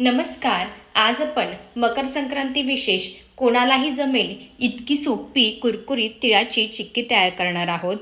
नमस्कार आज आपण मकर संक्रांती विशेष कोणालाही जमेल इतकी सोपी कुरकुरीत तिळाची चिक्की तयार करणार आहोत.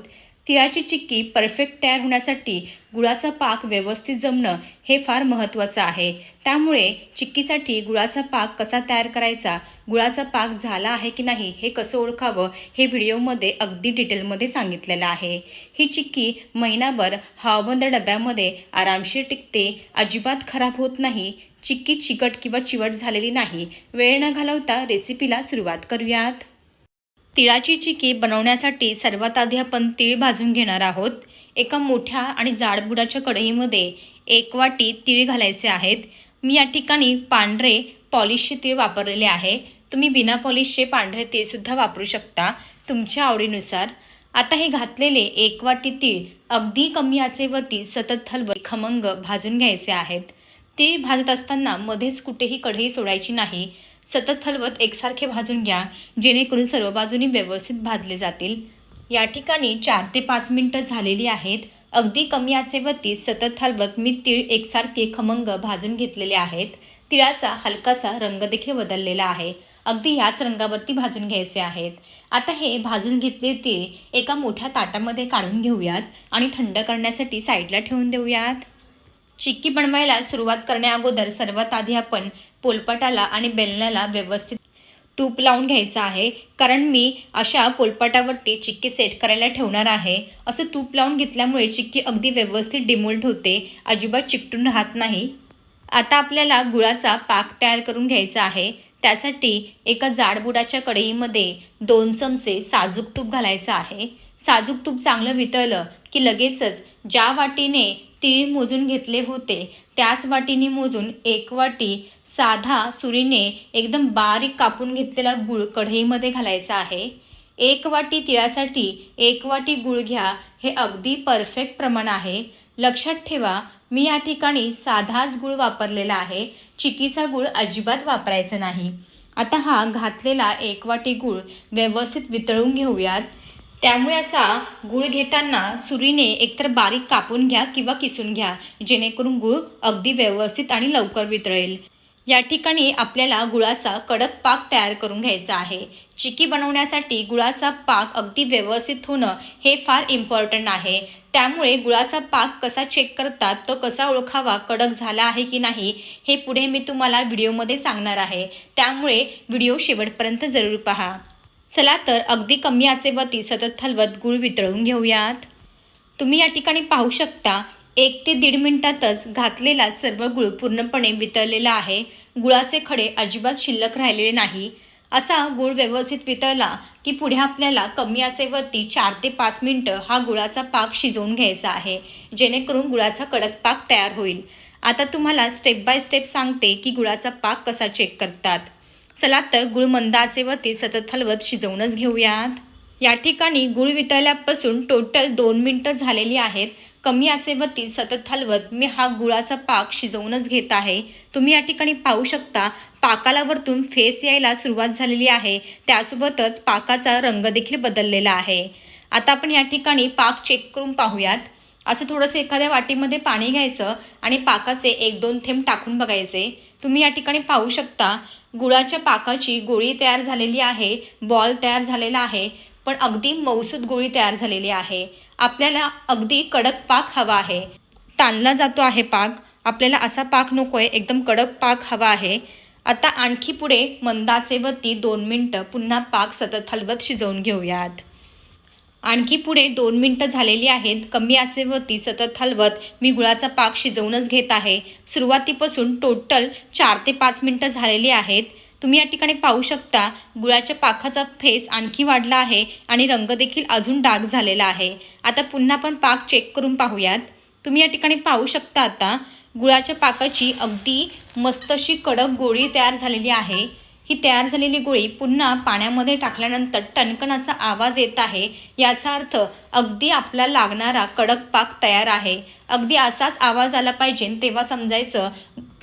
तिळाची चिक्की परफेक्ट तयार होण्यासाठी गुळाचा पाक व्यवस्थित जमणं हे फार महत्त्वाचं आहे. त्यामुळे चिक्कीसाठी गुळाचा पाक कसा तयार करायचा गुळाचा पाक झाला आहे की नाही हे कसं ओळखावं हे व्हिडिओमध्ये अगदी डिटेलमध्ये सांगितलेलं आहे. ही चिक्की महिनाभर हवाबंद डब्यामध्ये आरामशीर टिकते अजिबात खराब होत नाही चिक्की चिकट किंवा चिवट झालेली नाही. वेळ न घालवता रेसिपीला सुरुवात करूयात. तिळाची चिक्की बनवण्यासाठी सर्वात आधी आपण तीळ भाजून घेणार आहोत. एका मोठ्या आणि जाडबुडाच्या कढईमध्ये एक वाटी तीळ घालायचे आहेत. मी या ठिकाणी पांढरे पॉलिशचे तीळ वापरलेले आहे. तुम्ही बिना पॉलिशचे पांढरे तीळसुद्धा वापरू शकता तुमच्या आवडीनुसार. आता हे घातलेले एक वाटी तीळ अगदी कमी आचेवरती सतत हलवत खमंग भाजून घ्यायचे आहेत. ती भाजत असताना मध्येच कुठेही कढई सोडायची नाही. सतत हलवत एकसारखे भाजून घ्या जेणेकरून सर्व बाजूनी व्यवस्थित भाजले जातील. या ठिकाणी चार ते पाच मिनटं झालेली आहेत. अगदी कमी आचेवरती सतत हलवत मी तीळ एकसारखे खमंग भाजून घेतलेले आहेत. तिळाचा हलकासा रंग देखील बदललेला आहे. अगदी ह्याच रंगावरती भाजून घ्यायचे आहेत. आता हे भाजून घेतले तीळ एका मोठ्या ताटामध्ये काढून घेऊयात आणि थंड करण्यासाठी साईडला ठेवून देऊयात. चिक्की बनवायला सुरुवात करण्याअगोदर सर्वात आधी आपण पोलपाटाला आणि बेलण्याला व्यवस्थित तूप लावून घ्यायचं आहे. कारण मी अशा पोलपाटावरती चिक्की सेट करायला ठेवणार आहे. असं तूप लावून घेतल्यामुळे चिक्की अगदी व्यवस्थित डिमोल्ट होते. अजिबात चिकटून राहत नाही. आता आपल्याला गुळाचा पाक तयार करून घ्यायचा आहे. त्यासाठी एका जाडबुडाच्या कढईमध्ये दोन चमचे साजूक तूप घालायचं आहे. साजूक तूप चांगलं वितळलं की लगेचच ज्या वाटीने तीळ मोजून घेतले होते. त्याच वाटीने मोजून एक वाटी साधा सुरीने एकदम बारीक कापून घेतलेला गुळ कढईमध्ये घालायचा आहे. एक वाटी तिळासाठी एक वाटी गुळ घ्या हे अगदी परफेक्ट प्रमाण आहे. लक्षात ठेवा मी या ठिकाणी साधाच गुळ वापरलेला आहे. चिकीचा गुळ अजिबात वापरायचा नाही. आता हा घातलेला एक वाटी गुळ व्यवस्थित वितळून घेऊयात. त्यामुळे असा गूळ घेताना सुरीने एकतर बारीक कापून घ्या किंवा किसून घ्या जेणेकरून गूळ अगदी व्यवस्थित आणि लवकर वितळेल. या ठिकाणी आपल्याला गुळाचा कडक पाक तयार करून घ्यायचा आहे. चिकी बनवण्यासाठी गुळाचा पाक अगदी व्यवस्थित होणं हे फार इम्पॉर्टंट आहे. त्यामुळे गुळाचा पाक कसा चेक करतात तो कसा ओळखावा कडक झाला आहे की नाही हे पुढे मी तुम्हाला व्हिडिओमध्ये सांगणार आहे. त्यामुळे व्हिडिओ शेवटपर्यंत जरूर पहा. चला तर अगदी कमी आचेवरती सतत हलवत गुळ वितळून घेऊयात. तुम्ही या ठिकाणी पाहू शकता एक ते दीड मिनिटातच घातलेला सर्व गुळ पूर्णपणे वितळलेला आहे. गुळाचे खडे अजिबात शिल्लक राहिलेले नाही. असा गुळ व्यवस्थित वितळला की पुढे आपल्याला कमी आसेवरती चार ते पाच मिनटं हा गुळाचा पाक शिजवून घ्यायचा आहे जेणेकरून गुळाचा कडक पाक तयार होईल. आता तुम्हाला स्टेप बाय स्टेप सांगते की गुळाचा पाक कसा चेक करतात. चला तर गुळ मंद आचेवरती सतत हलवत शिजवूनच घेऊयात. या ठिकाणी गुळ वितळल्यापासून टोटल दोन मिनटं झालेली आहेत. कमी आचेवरती सतत हलवत मी हा गुळाचा पाक शिजवूनच घेत आहे. तुम्ही या ठिकाणी पाहू शकता पाकाला वरतून फेस यायला सुरुवात झालेली आहे. त्यासोबतच पाकाचा रंग देखील बदललेला आहे. आता आपण या ठिकाणी पाक चेक करून पाहूयात. असं थोडंसं एखाद्या वाटीमध्ये पाणी घ्यायचं आणि पाकाचे एक दोन थेंब टाकून बघायचे. तुम्ही या ठिकाणी पाहू शकता गुळाच्या पाकाची गोळी तयार झालेली आहे बॉल तयार झालेला आहे पण अगदी मौसूद गोळी तयार झालेली आहे. आपल्याला अगदी कडक पाक हवा आहे. ताणला जातो आहे पाक. आपल्याला असा पाक नको आहे एकदम कडक पाक हवा आहे. आता आणखी पुढे मंदाचेवरती दोन मिनटं पुन्हा पाक सतत हलवत शिजवून घेऊयात. आणखी पुढे दोन मिनटं झालेली आहेत. कमी आचेवरती सतत हलवत मी गुळाचा पाक शिजवूनच घेत आहे. सुरुवातीपासून टोटल चार ते पाच मिनटं झालेली आहेत. तुम्ही या ठिकाणी पाहू शकता गुळाच्या पाकाचा फेस आणखी वाढला आहे आणि रंग देखील अजून डाग झालेला आहे. आता पुन्हा पण पाक चेक करून पाहूयात. तुम्ही या ठिकाणी पाहू शकता आता गुळाच्या पाकाची अगदी मस्त अशी कडक गोळी तयार झालेली आहे. ही तयार झालेली गोळी पुन्हा पाण्यामध्ये टाकल्यानंतर टणकणाचा असा आवाज येत आहे. याचा अर्थ अगदी आपला लागणारा कडक पाक तयार आहे. अगदी असाच आवाज आला पाहिजे तेव्हा समजायचं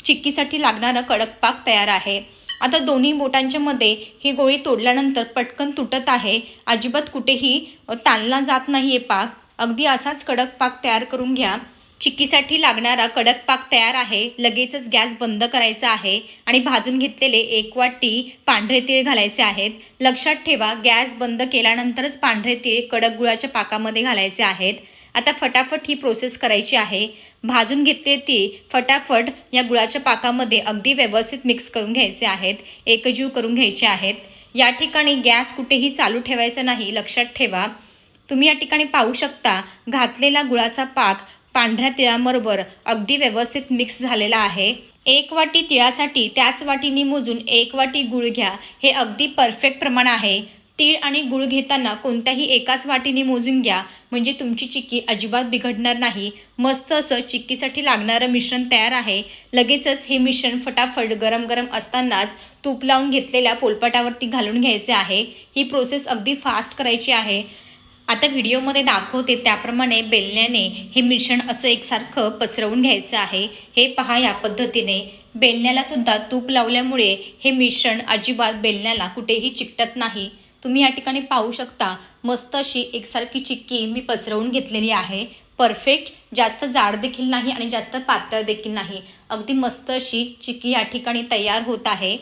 चिक्कीसाठी लागणारा कडक पाक तयार आहे. आता दोन्ही बोटांच्या मध्ये ही गोळी तोडल्यानंतर पटकन तुटत आहे. अजिबात कुठेही ताणला जात नाही आहे पाक. अगदी असाच कडक पाक तयार करून घ्या. चिक्कीसाठी लागणारा कडक पाक तयार आहे लगेचच गॅस बंद करायचा आहे आणि भाजून घेतलेले एक वाटी पांढरे तीळ घालायचे आहेत. लक्षात ठेवा गॅस बंद केल्यानंतरच पांढरे तीळ कडक गुळाच्या पाकामध्ये घालायचे आहेत. आता फटाफट ही प्रोसेस करायची आहे. भाजून घेतले ती फटाफट या गुळाच्या पाकामध्ये अगदी व्यवस्थित मिक्स करून घ्यायचे आहेत. एकजीव करून घ्यायचे आहेत. या ठिकाणी गॅस कुठेही चालू ठेवायचा नाही लक्षात ठेवा. तुम्ही या ठिकाणी पाहू शकता घातलेला गुळाचा पाक पांढऱ्या तिळाबरोबर अगदी व्यवस्थित मिक्स झालेला आहे. एक वाटी तिळासाठी त्याच वाटीने मोजून एक वाटी गुळ घ्या. हे अगदी परफेक्ट प्रमाण आहे. तीळ आणि गुळ घेताना कोणत्याही एकाच वाटीने मोजून घ्या. म्हणजे तुमची चिक्की अजिबात बिघडणार नाही. मस्त असं चिक्कीसाठी लागणारं मिश्रण तयार आहे. लगेचच हे मिश्रण फटाफट गरम गरम असतानाच तूप लावून घेतलेल्या पोलपाटावरती घालून घ्यायचे आहे. ही प्रोसेस अगदी फास्ट करायची आहे. आता व्हिडिओमध्ये दाखवते त्याप्रमाणे बेलण्याने हे मिश्रण असं एकसारखं पसरवून घ्यायचं आहे. हे पहा या पद्धतीने. बेलण्याला सुद्धा तूप लावल्यामुळे हे मिश्रण अजिबात बेलण्याला कुठेही चिकटत नाही. तुम्ही या ठिकाणी पाहू शकता मस्त अशी एकसारखी चिक्की मी पसरवून घेतलेली आहे. परफेक्ट. जास्त जाड देखील नाही आणि जास्त पातळ देखील नाही. अगदी मस्त अशी चिक्की या ठिकाणी तयार होत आहे.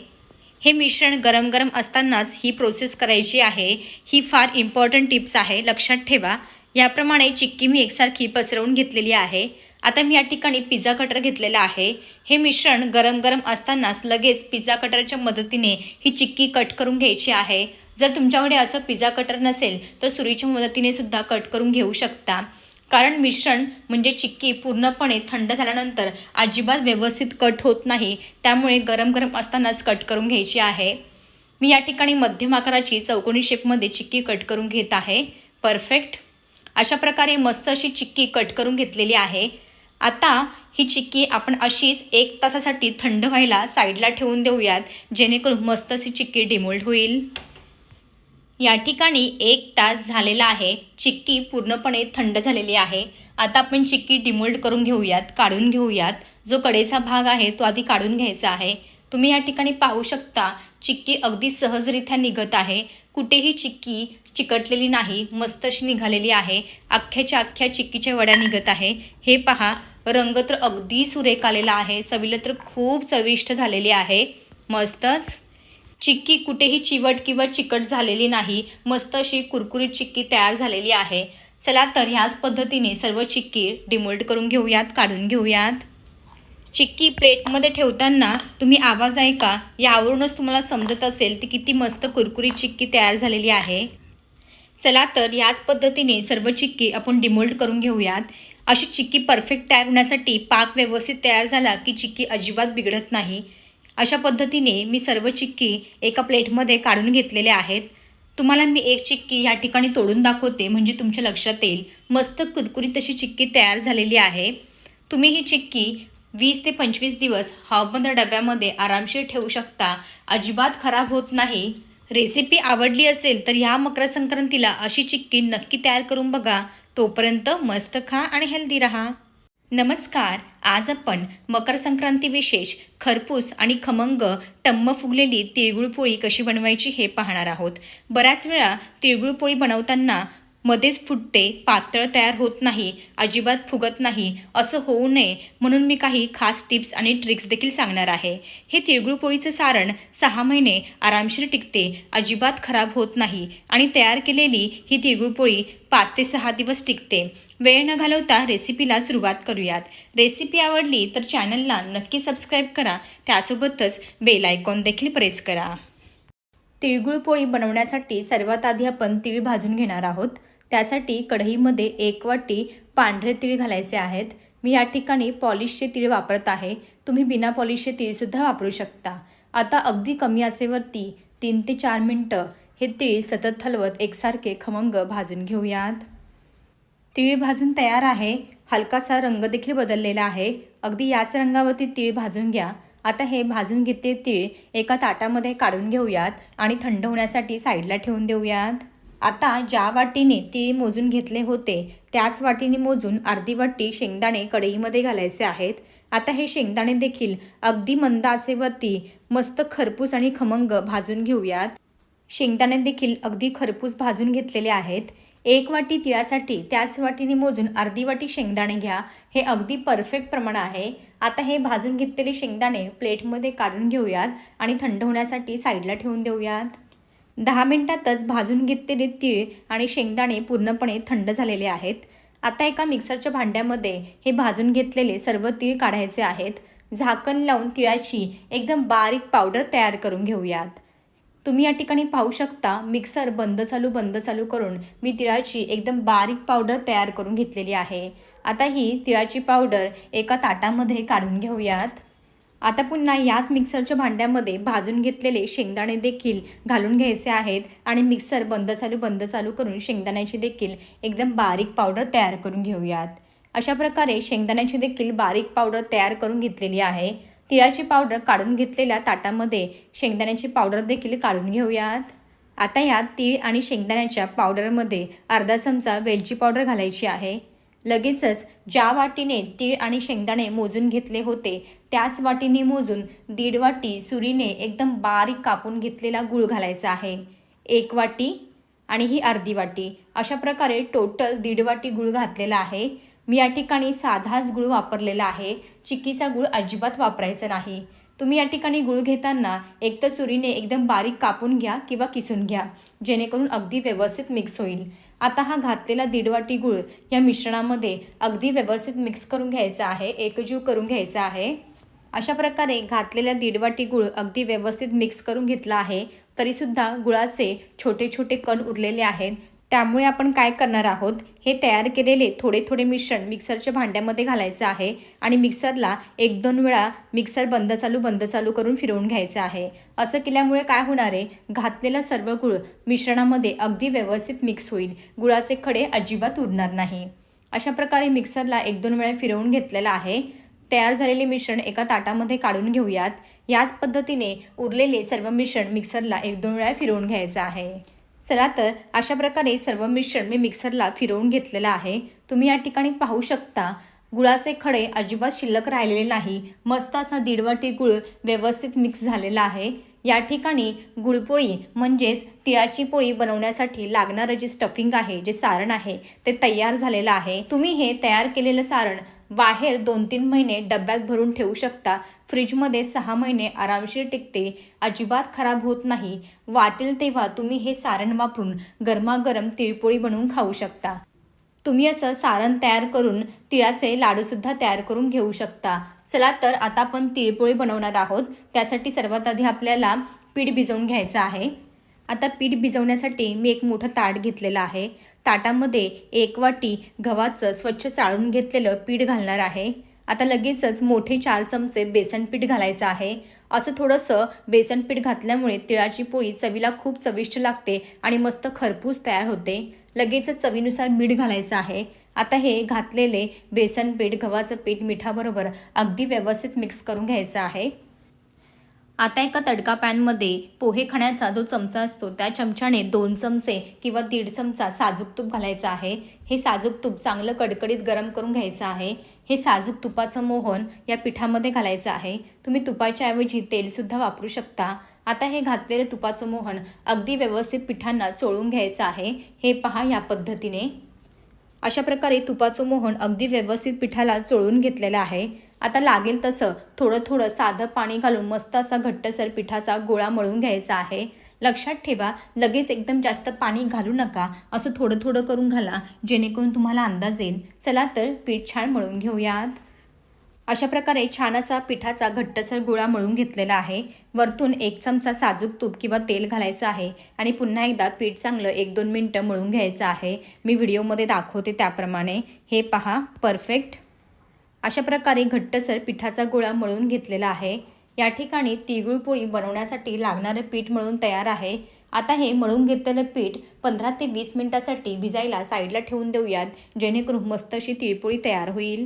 हे मिश्रण गरम गरम असतानाच ही प्रोसेस करायची आहे. ही फार इम्पॉर्टंट टिप्स आहे. लक्षात ठेवा. याप्रमाणे चिक्की मी एकसारखी पसरवून घेतलेली आहे. आता मी या ठिकाणी पिझ्झा कटर घेतलेला आहे. हे मिश्रण गरम गरम असतानाच लगेच पिझ्झा कटरच्या मदतीने ही चिक्की कट करून घ्यायची आहे. जर तुमच्याकडे असं पिझ्झा कटर नसेल तर सुरीच्या मदतीने सुद्धा कट करून घेऊ शकता. कारण मिश्रण म्हणजे चिक्की पूर्णपणे थंड झाल्यानंतर अजिबात व्यवस्थित कट होत नाही त्यामुळे गरम गरम असतानाच कट करून घ्यायची आहे. मी या ठिकाणी मध्यम आकाराची चौकोनी शेपमध्ये चिक्की कट करून घेत आहे. परफेक्ट. अशा प्रकारे मस्त अशी चिक्की कट करून घेतलेली आहे. आता ही चिक्की आपण अशीच एक तासासाठी थंड व्हायला साईडला ठेवून देऊयात जेणेकरून मस्त अशी चिक्की डिमोल्ड होईल. या ठिकाणी एक तास झालेला आहे. चिक्की पूर्णपणे थंड झालेली आहे. आता आपण चिक्की डिमोल्ड करून घेऊयात काढून घेऊयात. जो कडेचा भाग आहे तो आधी काढून घ्यायचा आहे. तुम्ही या ठिकाणी पाहू शकता चिक्की अगदी सहजरित्या निघत आहे. कुठेही चिक्की चिकटलेली नाही मस्त अशी निघालेली आहे. अख्ख्याच्या अख्ख्या चिक्कीच्या वड्या निघत आहे. हे पहा रंग तर अगदी सुरेख आलेला आहे. चवीला तर खूप चविष्ट झालेली आहे. मस्तच. चिक्की कुठेही चिवट किंवा चिकट झालेली नाही. मस्त अशी कुरकुरीत चिक्की तयार झालेली आहे. चला तर ह्याच पद्धतीने सर्व चिक्की डिमोल्ड करून घेऊयात काढून घेऊयात. चिक्की प्लेटमध्ये ठेवताना तुम्ही आवाज ऐका. यावरूनच तुम्हाला समजत असेल ती किती मस्त कुरकुरीत चिक्की तयार झालेली आहे. चला तर याच पद्धतीने सर्व चिक्की आपण डिमोल्ड करून घेऊयात. अशी चिक्की परफेक्ट तयार होण्यासाठी पाक व्यवस्थित तयार झाला की चिक्की अजिबात बिघडत नाही. अशा पद्धतीने मी सर्व चिक्की एका प्लेटमध्ये काढून घेतलेले आहेत. तुम्हाला मी एक चिक्की या ठिकाणी तोडून दाखवते म्हणजे तुमच्या लक्षात येईल. मस्त कुरकुरीत अशी चिक्की तयार झालेली आहे. तुम्ही ही चिक्की वीस ते पंचवीस दिवस हवाबंद डब्यामध्ये आरामशीर ठेवू शकता. अजिबात खराब होत नाही. रेसिपी आवडली असेल तर ह्या मकर संक्रांतीला अशी चिक्की नक्की तयार करून बघा. तोपर्यंत मस्त खा आणि हेल्दी रहा. नमस्कार. आज आपण मकर संक्रांती विशेष खरपूस आणि खमंग टम्म फुगलेली तिळगुळ पोळी कशी बनवायची हे पाहणार आहोत. बऱ्याच वेळा तिळगुळ पोळी बनवताना मध्येच फुटते पातळ तयार होत नाही अजिबात फुगत नाही असं होऊ नये म्हणून मी काही खास टिप्स आणि ट्रिक्स देखील सांगणार आहे. हे तिळगुळ पोळीचं सारण सहा महिने आरामशीर टिकते अजिबात खराब होत नाही आणि तयार केलेली ही तिळगुळ पोळी पाच ते सहा दिवस टिकते. वेळ न घालवता रेसिपीला सुरुवात करूयात. रेसिपी आवडली तर चॅनलला नक्की सबस्क्राईब करा त्यासोबतच बेल आयकॉन देखील प्रेस करा. तिळगुळ पोळी बनवण्यासाठी सर्वात आधी आपण तीळ भाजून घेणार आहोत. त्यासाठी कढईमध्ये एक वाटी पांढरे तीळ घालायचे आहेत. मी या ठिकाणी पॉलिशचे तीळ वापरत आहे. तुम्ही बिना पॉलिशचे तीळसुद्धा वापरू शकता. आता अगदी कमी आचेवरती तीन ते चार मिनटं हे तीळ सतत हलवत एकसारखे खमंग भाजून घेऊयात. तीळ भाजून तयार आहे. हलकासा रंग देखील बदललेला आहे. अगदी याच रंगावरती तीळ भाजून घ्या. आता हे भाजून घेते तीळ एका ताटामध्ये काढून घेऊयात आणि थंड होण्यासाठी साईडला ठेवून देऊयात. आता ज्या वाटीने तीळ मोजून घेतले होते त्याच वाटीने मोजून अर्धी वाटी शेंगदाणे कढईमध्ये घालायचे आहेत. आता हे शेंगदाणे देखील अगदी मंद आचेवरती मस्त खरपूस आणि खमंग भाजून घेऊयात. शेंगदाणे देखील अगदी खरपूस भाजून घेतलेले आहेत. एक वाटी तिळासाठी त्याच वाटीने मोजून अर्धी वाटी शेंगदाणे घ्या. हे अगदी परफेक्ट प्रमाण आहे. आता हे भाजून घेतलेले शेंगदाणे प्लेटमध्ये काढून घेऊयात आणि थंड होण्यासाठी साईडला ठेवून देऊयात. दहा मिनटातच भाजून घेतलेले तीळ आणि शेंगदाणे पूर्णपणे थंड झालेले आहेत. आता एका मिक्सरच्या भांड्यामध्ये हे भाजून घेतलेले सर्व तीळ काढायचे आहेत. झाकण लावून तिळाची एकदम बारीक पावडर तयार करून घेऊयात. तुम्ही या ठिकाणी पाहू शकता मिक्सर बंद चालू बंद चालू करून मी तिळाची एकदम बारीक पावडर तयार करून घेतलेली आहे. आता ही तिळाची पावडर एका ताटामध्ये काढून घेऊयात. आता पुन्हा याच मिक्सरच्या भांड्यामध्ये भाजून घेतलेले शेंगदाणे देखील घालून घ्यायचे आहेत आणि मिक्सर बंद चालू बंद चालू करून शेंगदाण्याची देखील एकदम बारीक पावडर तयार करून घेऊयात. अशा प्रकारे शेंगदाण्याची देखील बारीक पावडर तयार करून घेतलेली आहे. तिळाची पावडर काढून घेतलेल्या ताटामध्ये शेंगदाण्याची पावडर देखील काढून घेऊयात. आता यात तीळ आणि शेंगदाण्याच्या पावडरमध्ये अर्धा चमचा वेलची पावडर घालायची आहे. लगेचच ज्या वाटीने तीळ आणि शेंगदाणे मोजून घेतले होते त्याच वाटीने मोजून दीड वाटी सुरीने एकदम बारीक कापून घेतलेला गूळ घालायचा आहे. एक वाटी आणि ही अर्धी वाटी. अशा प्रकारे टोटल दीड वाटी गूळ घातलेला आहे. मी या ठिकाणी साधाच गूळ वापरलेला आहे. चिक्कीचा गूळ अजिबात वापरायचा नाही. तुम्ही या ठिकाणी गूळ घेताना एक तर सुरीने एकदम बारीक कापून घ्या किंवा किसून घ्या जेणेकरून अगदी व्यवस्थित मिक्स होईल. आता हा घातलेला दीड वाटी गूळ या मिश्रणामध्ये अगदी व्यवस्थित मिक्स करून घ्यायचा आहे एकजीव करून घ्यायचा आहे. अशा प्रकारे घातलेला दीड वाटी गूळ अगदी व्यवस्थित मिक्स करून घेतला आहे तरीसुद्धा गुळाचे छोटे छोटे कण उरलेले आहेत. त्यामुळे आपण काय करणार आहोत? हे तयार केलेले थोडे थोडे मिश्रण मिक्सरच्या भांड्यामध्ये घालायचं आहे आणि मिक्सरला एक दोन वेळा मिक्सर बंद चालू बंद चालू करून फिरवून घ्यायचं आहे. असं केल्यामुळे काय होणार आहे? घातलेला सर्व गुळ मिश्रणामध्ये अगदी व्यवस्थित मिक्स होईल. गुळाचे खडे अजिबात उरणार नाही. अशा प्रकारे मिक्सरला एक दोन वेळा फिरवून घेतलेला आहे. तयार झालेले मिश्रण एका ताटामध्ये काढून घेऊयात. याच पद्धतीने उरलेले सर्व मिश्रण मिक्सरला एक दोन वेळा फिरवून घ्यायचं आहे. चला तर अशा प्रकारे सर्व मिश्रण मी मिक्सरला फिरवून घेतलेलं आहे. तुम्ही या ठिकाणी पाहू शकता गुळाचे खडे अजिबात शिल्लक राहिलेले नाही. मस्त असा दीड वाटी गुळ व्यवस्थित मिक्स झालेला आहे. या ठिकाणी गुळपोळी म्हणजेच तिळाची पोळी बनवण्यासाठी लागणारं जे स्टफिंग आहे जे सारण आहे ते तयार झालेलं आहे. तुम्ही हे तयार केलेलं सारण बाहेर दोन तीन महिने डब्यात भरून ठेवू शकता. फ्रीजमध्ये सहा महिने आरामशीर टिकते. अजिबात खराब होत नाही. वाटेल तेव्हा तुम्ही हे सारण वापरून गरमागरम तिळपोळी बनवून खाऊ शकता. तुम्ही असं सारण तयार करून तिळाचे लाडूसुद्धा तयार करून घेऊ शकता. चला तर आता आपण तिळपोळी बनवणार आहोत. त्यासाठी सर्वात आधी आपल्याला पीठ भिजवून घ्यायचं आहे. आता पीठ भिजवण्यासाठी मी एक मोठं ताट घेतलेलं आहे. ताटामध्ये एक वाटी गव्हाचं स्वच्छ चाळून घेतलेलं पीठ घालणार आहे. आता लगेचच मोठे चार चमचे बेसन पीठ घालायचं आहे. असं थोडंसं बेसन पीठ घातल्यामुळे तिळाची पोळी चवीला खूप चविष्ट लागते आणि मस्त खरपूस तयार होते. लगेचच चवीनुसार मीठ घालायचं आहे. आता हे घातलेले बेसन पीठ गव्हाचं पीठ मिठाबरोबर अगदी व्यवस्थित मिक्स करून घ्यायचं आहे. आता एका तडका पॅनमध्ये पोहे खाण्याचा जो चमचा असतो त्या चमच्याने दोन चमचे किंवा दीड चमचा साजूक तूप घालायचं आहे. हे साजूक तूप चांगलं कडकडीत गरम करून घ्यायचं आहे. हे साजूक तुपाचं मोहन या पिठामध्ये घालायचं आहे. तुम्ही तुपाच्या ऐवजी तेलसुद्धा वापरू शकता. आता हे घातलेलं तुपाचं मोहन अगदी व्यवस्थित पिठांना चोळून घ्यायचं आहे. हे पहा या पद्धतीने. अशा प्रकारे तुपाचं मोहन अगदी व्यवस्थित पिठाला चोळून घेतलेलं आहे. आता लागेल तसं. थोडं थोडं साधं पाणी घालून मस्त असा घट्टसर पिठाचा गोळा मळून घ्यायचा आहे. लक्षात ठेवा लगेच एकदम जास्त पाणी घालू नका. असं थोडं थोडं करून घाला जेणेकरून तुम्हाला अंदाज येईल. चला तर पीठ छान मळून घेऊयात. अशा प्रकारे छान असा पिठाचा घट्टसर गोळा मळून घेतलेला आहे. वरतून एक चमचा साजूक तूप किंवा तेल घालायचं आहे आणि पुन्हा एकदा पीठ चांगलं एक दोन मिनटं मळून घ्यायचं आहे. मी व्हिडिओमध्ये दाखवते त्याप्रमाणे. हे पहा परफेक्ट अशा प्रकारे घट्टसर पिठाचा गोळा मळून घेतलेला आहे. या ठिकाणी तिळगुळ पोळी बनवण्यासाठी लागणारं पीठ मळून तयार आहे. आता हे मळून घेतलेलं पीठ पंधरा ते वीस मिनटासाठी भिजायला साईडला ठेवून देऊयात जेणेकरून मस्त अशी तिळपोळी तयार होईल.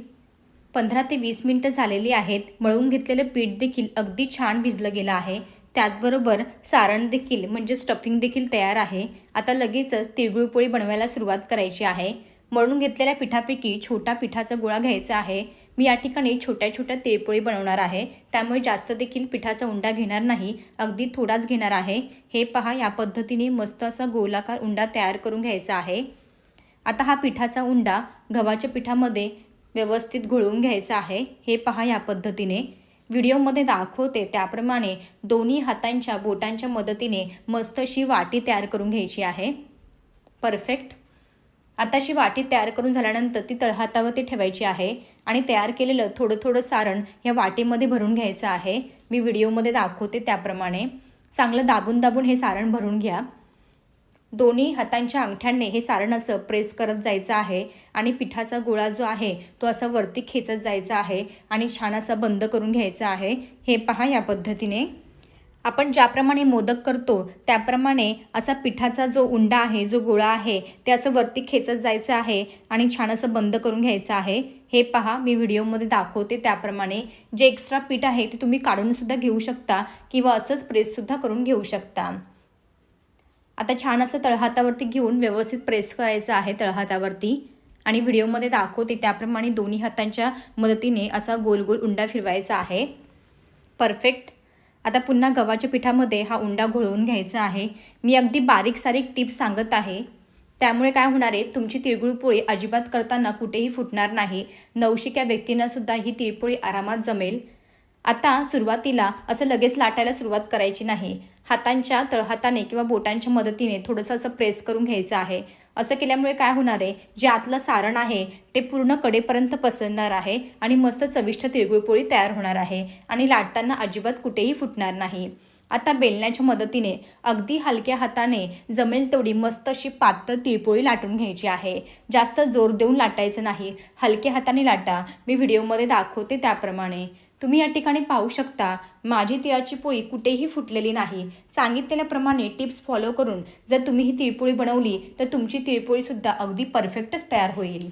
पंधरा ते वीस मिनटं झालेली आहेत. मळून घेतलेलं पीठ देखील अगदी छान भिजलं गेलं आहे. त्याचबरोबर सारण देखील म्हणजे स्टफिंग देखील तयार आहे. आता लगेचच तिळगुळ पोळी बनवायला सुरुवात करायची आहे. मळून घेतलेल्या पिठापैकी छोटा पिठाचा गोळा घ्यायचा आहे. मी या ठिकाणी छोट्या छोट्या तिळपोळी बनवणार आहे. त्यामुळे जास्त देखील पिठाचा उंडा घेणार नाही. अगदी थोडाच घेणार आहे. हे पहा या पद्धतीने मस्त असा गोलाकार उंडा तयार करून घ्यायचा आहे. आता हा पिठाचा उंडा गव्हाच्या पिठामध्ये व्यवस्थित घोळवून घ्यायचा आहे. हे पहा या पद्धतीने. व्हिडिओमध्ये दाखवते त्याप्रमाणे दोन्ही हातांच्या बोटांच्या मदतीने मस्त अशी वाटी तयार करून घ्यायची आहे. परफेक्ट. आता अशी वाटी तयार करून झाल्यानंतर ती तळहातावरती ठेवायची आहे आणि तयार केलेलं थोडं थोडं सारण या वाटीमध्ये भरून घ्यायचं आहे. मी व्हिडिओमध्ये दाखवते त्याप्रमाणे. चांगलं दाबून दाबून हे सारण भरून घ्या. दोन्ही हातांच्या अंगठ्यांनी हे सारण असं प्रेस करत जायचं आहे आणि पिठाचा गोळा जो आहे तो असा वरती खेचत जायचा आहे आणि छान असा बंद करून घ्यायचा आहे. हे पहा या पद्धतीने. आपण ज्याप्रमाणे मोदक करतो त्याप्रमाणे असा पिठाचा जो उंडा आहे जो गोळा आहे ते असं वरती खेचत जायचं आहे आणि छान असं बंद करून घ्यायचं आहे. हे पहा मी व्हिडिओमध्ये दाखवते त्याप्रमाणे. जे एक्स्ट्रा पीठ आहे ते तुम्ही काढूनसुद्धा घेऊ शकता किंवा असंच प्रेससुद्धा करून घेऊ शकता. आता छान असं तळहातावरती घेऊन व्यवस्थित प्रेस करायचं आहे तळहातावरती. आणि व्हिडिओमध्ये दाखवते त्याप्रमाणे दोन्ही हातांच्या मदतीने असा गोल गोल उंडा फिरवायचा आहे. परफेक्ट आता पुन्हा गव्हाच्या पिठामध्ये हा उंडा घोळवून घ्यायचा आहे. मी अगदी बारीक सारीक टिप्स सांगत आहे. त्यामुळे काय होणार आहे? तुमची तिळगुळ पोळी अजिबात करताना कुठेही फुटणार नाही. नवशिक्या व्यक्तींनासुद्धा ही तिळपोळी आरामात जमेल. आता सुरुवातीला असं लगेच लाटायला सुरुवात करायची नाही. हातांच्या तळहाताने किंवा बोटांच्या मदतीने थोडंसं असं प्रेस करून घ्यायचं आहे. असं केल्यामुळे काय होणार आहे? जे आतलं सारण आहे ते पूर्ण कडेपर्यंत पसरणार आहे आणि मस्त चविष्ट तिळगुळ पोळी तयार होणार आहे आणि लाटताना अजिबात कुठेही फुटणार नाही. आता बेलण्याच्या मदतीने अगदी हलक्या हाताने जमेल तेवढी मस्त अशी पातळ तिळपोळी लाटून घ्यायची आहे. जास्त जोर देऊन लाटायचं नाही. हलक्या हाताने लाटा. मी व्हिडिओमध्ये दाखवते त्याप्रमाणे. तुम्ही या ठिकाणी पाहू शकता माझी तिळाची पोळी कुठेही फुटलेली नाही. सांगितलेल्याप्रमाणे टिप्स फॉलो करून जर तुम्ही ही तिळपोळी बनवली तर तुमची तिळपोळीसुद्धा अगदी परफेक्टच तयार होईल.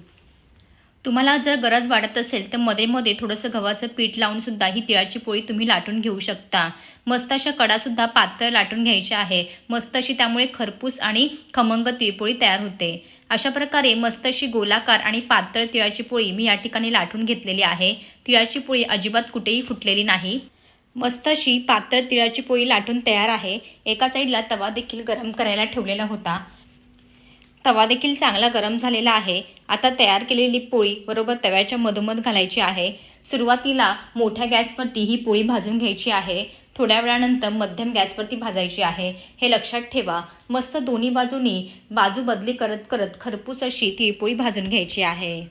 तुम्हाला जर गरज वाटत असेल तर मध्ये मध्ये थोडंसं गव्हाचं पीठ लावूनसुद्धा ही तिळाची पोळी तुम्ही लाटून घेऊ शकता. मस्त अशा कडासुद्धा पातळ लाटून घ्यायच्या आहे. मस्त अशी त्यामुळे खरपूस आणि खमंग तिळपोळी तयार होते. अशा प्रकारे मस्त अशी गोलाकार आणि पातळ तिळाची पोळी मी या ठिकाणी लाटून घेतलेली आहे. तिळाची पोळी अजिबात कुठेही फुटलेली नाही. मस्त अशी पातळ तिळाची पोळी लाटून तयार आहे. एका साईडला तवा देखील गरम करायला ठेवलेला होता. तवा देखील चांगला गरम झालेला आहे. आता तयार केलेली पोळी बरोबर तव्याच्या मधोमध घालायची आहे. सुरुवातीला मोठ्या गॅसवरती ही पोळी भाजून घ्यायची आहे. थोड्या वेळानंतर मध्यम गॅसवरती भाजायची आहे. हे लक्षात ठेवा. मस्त दोन्ही बाजूनी बाजू बदली करत करत खरपूस अशी तिळपोळी भाजून घ्यायची आहे.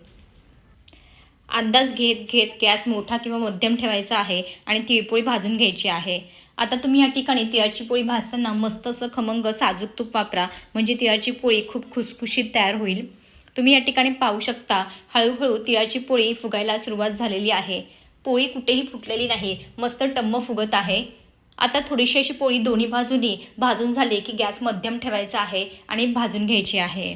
अंदाज घेत घेत गॅस मोठा किंवा मध्यम ठेवायचा आहे आणि तिळपोळी भाजून घ्यायची आहे. आता तुम्ही या ठिकाणी तिळाची पोळी भाजताना मस्त असं खमंग साजूक तूप वापरा. म्हणजे तिळाची पोळी खूप खुसखुशीत तयार होईल. तुम्ही या ठिकाणी पाहू शकता हळूहळू तिळाची पोळी फुगायला सुरुवात झालेली आहे. पोळी कुठेही फुटलेली नाही. मस्त टम्म फुगत आहे. आता थोडीशी अशी पोळी दोन्ही बाजूनी भाजून झाली की गॅस मध्यम ठेवायचा आहे आणि भाजून घ्यायची आहे.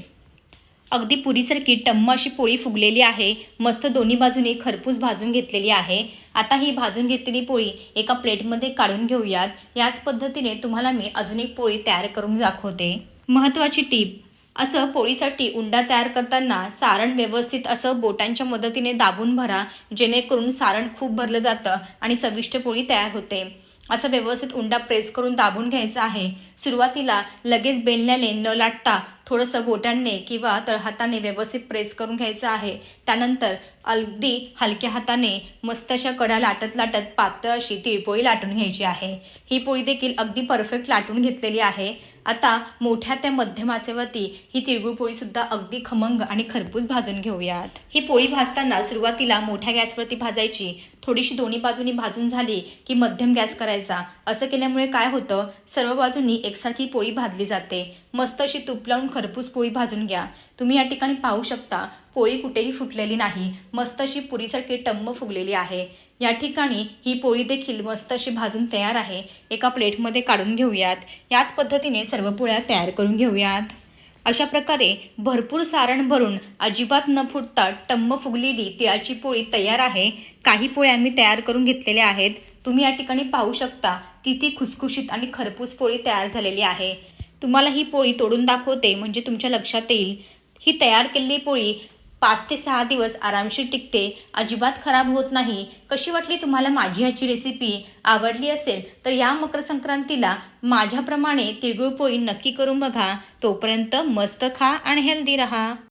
अगदी पुरीसारखी टम्म अशी पोळी फुगलेली आहे. मस्त दोन्ही बाजूनी खरपूस भाजून घेतलेली आहे. आता ही भाजून घेतलेली पोळी एका प्लेटमध्ये काढून घेऊयात. याच पद्धतीने तुम्हाला मी अजून एक पोळी तयार करून दाखवते. महत्त्वाची टीप असं पोळीसाठी उंडा तयार करताना सारण व्यवस्थित असं बोटांच्या मदतीने दाबून भरा जेणेकरून सारण खूप भरलं जातं आणि चविष्ट पोळी तयार होते. असं व्यवस्थित उंडा प्रेस करून दाबून घ्यायचा आहे. सुरुवातीला लगेच बेलण्याने न लाटता थोडंसं बोटांनी किंवा तळहाताने व्यवस्थित प्रेस करून घ्यायचं आहे. त्यानंतर अगदी हलक्या हाताने मस्त अशा कडा लाटत लाटत पातळ अशी तिळपोळी लाटून घ्यायची आहे. ही पोळी देखील अगदी परफेक्ट लाटून घेतलेली आहे. आता मोठ्या त्या मध्यम आचेवरती ही तिळगुळ पोळीसुद्धा अगदी खमंग आणि खरपूस भाजून घेऊयात. ही पोळी भाजताना सुरुवातीला मोठ्या गॅसवरती भाजायची. थोडीशी दोन्ही बाजूनी भाजून झाली की मध्यम गॅस करायचा. असं केल्यामुळे काय होतं? सर्व बाजूंनी एकसारखी पोळी भाजली जाते. मस्त अशी तूप लावून खरपूस पोळी भाजून घ्या. तुम्ही या ठिकाणी पाहू शकता पोळी कुठेही फुटलेली नाही. मस्त अशी पुरीसारखी टम्म फुगलेली आहे. या ठिकाणी ही पोळी देखील मस्त अशी भाजून तयार आहे. एका प्लेटमध्ये काढून घेऊयात. याच पद्धतीने सर्व पोळ्या तयार करून घेऊयात. अशा प्रकारे भरपूर सारण भरून अजिबात न फुटता टम्म फुगलेली तिळाची पोळी तयार आहे. काही पोळ्या मी तयार करून घेतलेल्या आहेत. तुम्ही या ठिकाणी पाहू शकता किती खुसखुशीत आणि खरपूस पोळी तयार झालेली आहे. तुम्हाला ही पोळी तोडून दाखवते म्हणजे तुमच्या लक्षात येईल. ही तयार केलेली पोळी पाच ते सहा दिवस आरामशीर टिकते अजिबात खराब होत नाही. कशी वाटली तुम्हाला माझी ह्याची रेसिपी आवडली असेल तर या मकर संक्रांतीला माझ्याप्रमाणे तिळगुळ पोळी नक्की करून बघा. तोपर्यंत मस्त खा आणि हेल्दी राहा.